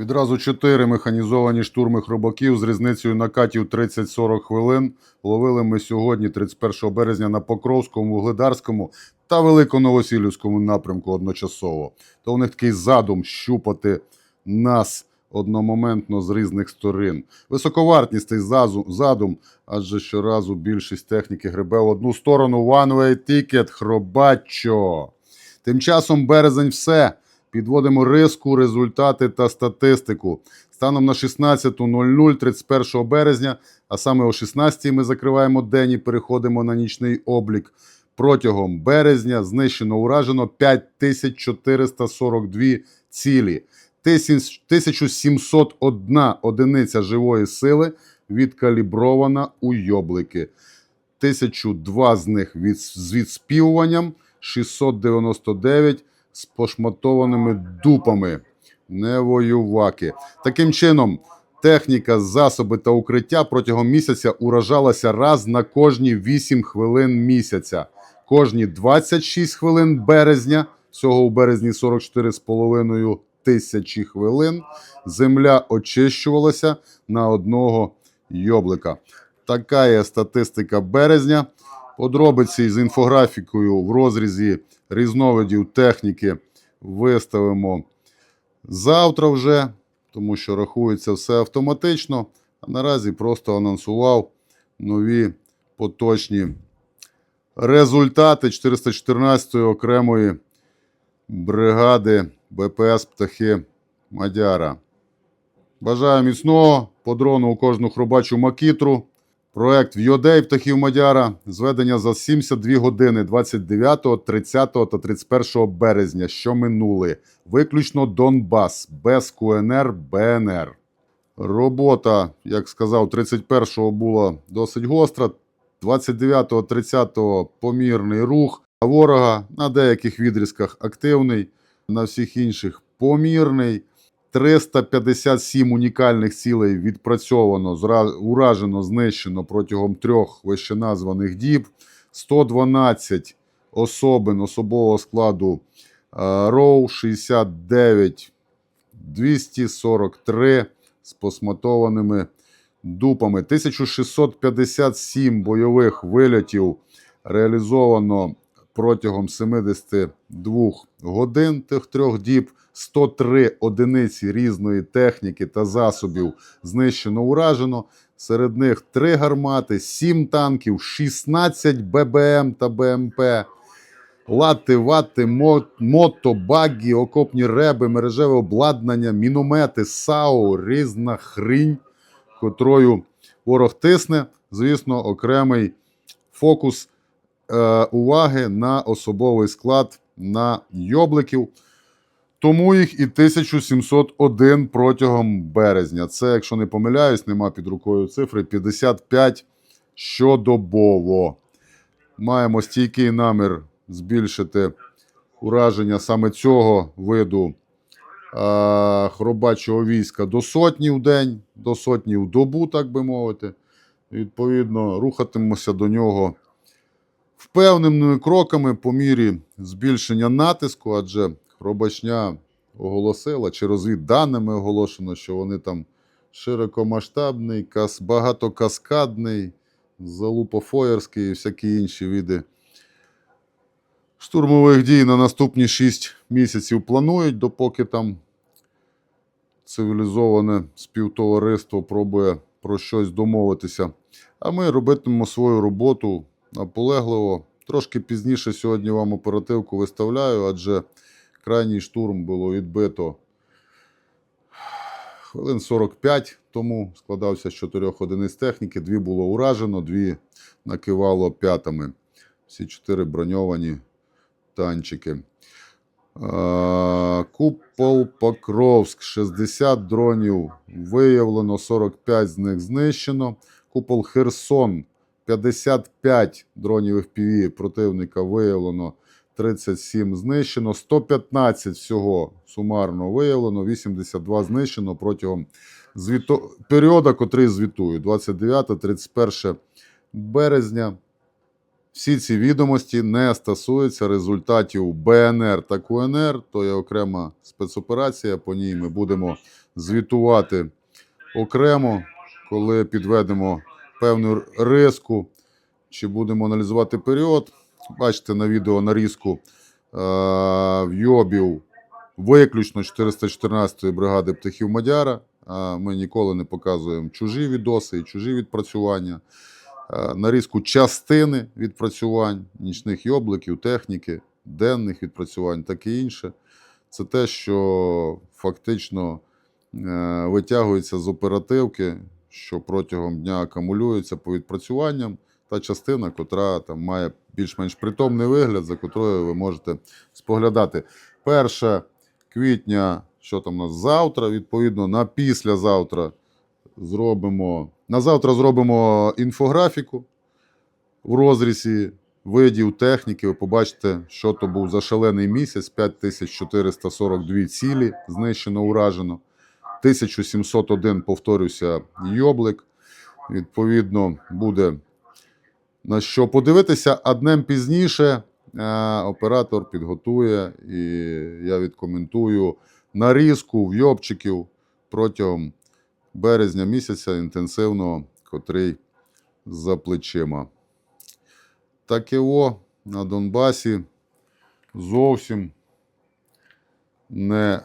Відразу чотири механізовані штурми хробаків з різницею накатів 30-40 хвилин ловили ми сьогодні, 31 березня, на Покровському, Вугледарському та Великоновосілівському напрямку одночасово. То у них такий задум щупати нас одномоментно з різних сторін. Високовартісний зазу- задум, адже щоразу більшість техніки гребе в одну сторону. One way ticket, хробачо. Тим часом березень все. Підводимо риску, результати та статистику. Станом на 16.00 31 березня, а саме о 16 ми закриваємо день і переходимо на нічний облік. Протягом березня знищено уражено 5442 цілі. Тисяч- 1701 одиниця живої сили відкалібрована у йоблики. 1002 з них від, з відспівуванням, 699 з пошматованими дупами. Не воюваки. Таким чином, техніка, засоби та укриття протягом місяця уражалася раз на кожні 8 хвилин місяця. Кожні 26 хвилин березня, всього у березні 44,5 тисячі хвилин, земля очищувалася на одного йоблика. Така є статистика березня. Подробиці з інфографікою в розрізі різновидів техніки виставимо завтра вже, тому що рахується все автоматично. А наразі просто анонсував нові поточні результати 414-ї окремої бригади БПС Птахи Мадяра. Бажаю міцного по дрону у кожну хробачу макітру. Проект Вйодей птахів Мадяра. Зведення за 72 години 29, 30 та 31 березня, що минули. Виключно Донбас, без КНР, БНР. Робота, як сказав, 31-го була досить гостра. 29-го, 30-го помірний рух. Ворога на деяких відрізках активний, на всіх інших помірний. 357 унікальних цілей відпрацьовано, уражено, знищено протягом трьох вищеназваних діб. 112 особин особового складу е, РОУ, 69 243 з посматованими дупами. 1657 бойових вильотів реалізовано протягом 72 годин тих трьох діб. 103 одиниці різної техніки та засобів знищено уражено. Серед них 3 гармати, 7 танків, 16 ББМ та БМП, лати, вати, мо- мото, багі, окопні реби, мережеве обладнання, міномети, САУ, різна хрінь, котрою ворог тисне. Звісно, окремий фокус уваги на особовий склад на йобликів. Тому їх і 1701 протягом березня. Це, якщо не помиляюсь, нема під рукою цифри 55 щодобово. Маємо стійкий намір збільшити ураження саме цього виду а, хробачого війська до сотні в день, до сотні в добу, так би мовити. Відповідно, рухатимемося до нього впевненими кроками по мірі збільшення натиску, адже Хробачня оголосила, чи розвідданими оголошено, що вони там широкомасштабний, кас, багатокаскадний, залупофоєрський і всякі інші види штурмових дій на наступні 6 місяців планують, допоки там цивілізоване співтовариство пробує про щось домовитися. А ми робитимемо свою роботу наполегливо. Трошки пізніше сьогодні вам оперативку виставляю, адже крайній штурм було відбито хвилин 45 тому. Складався з чотирьох одиниць техніки. Дві було уражено, дві накивало п'ятами. Всі чотири броньовані танчики. Купол Покровськ 60 дронів виявлено, 45 з них знищено. Купол Херсон 55 дронів FPV противника виявлено, 37 знищено, 115 всього сумарно виявлено, 82 знищено протягом звіто... періоду, котрий звітую, 29-31 березня. Всі ці відомості не стосуються результатів БНР та КУНР, то є окрема спецоперація. По ній ми будемо звітувати окремо, коли підведемо певну риску, чи будемо аналізувати період. Бачите на відео нарізку е, в Йобів виключно 414-ї бригади птахів Мадяра. Ми ніколи не показуємо чужі відоси і чужі відпрацювання. Е, Нарізку частини відпрацювань, нічних йобликів, техніки, денних відпрацювань, таке інше. Це те, що фактично е, витягується з оперативки, що протягом дня акумулюється по відпрацюванням, та частина, котра там має більш-менш притомний вигляд, за котрою ви можете споглядати. 1 квітня, що там у нас завтра, відповідно, на післязавтра зробимо. На завтра зробимо інфографіку в розрізі видів техніки. Ви побачите, що то був за шалений місяць: 5442 цілі знищено, уражено. 1701, повторюся, йоблик. Відповідно, буде на що подивитися, а днем пізніше е, оператор підготує і я відкоментую нарізку в йобчиків протягом березня місяця інтенсивного, котрий за плечима. Таке о на Донбасі зовсім не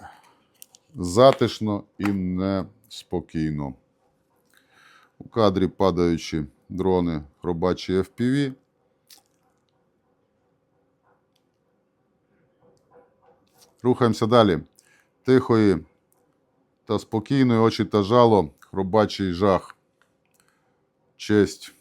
затишно і не спокійно. У кадрі падаючі дрони хробачі FPV. Рухаємося далі. Тихої та спокійної очі та жало, хробачий жах. Честь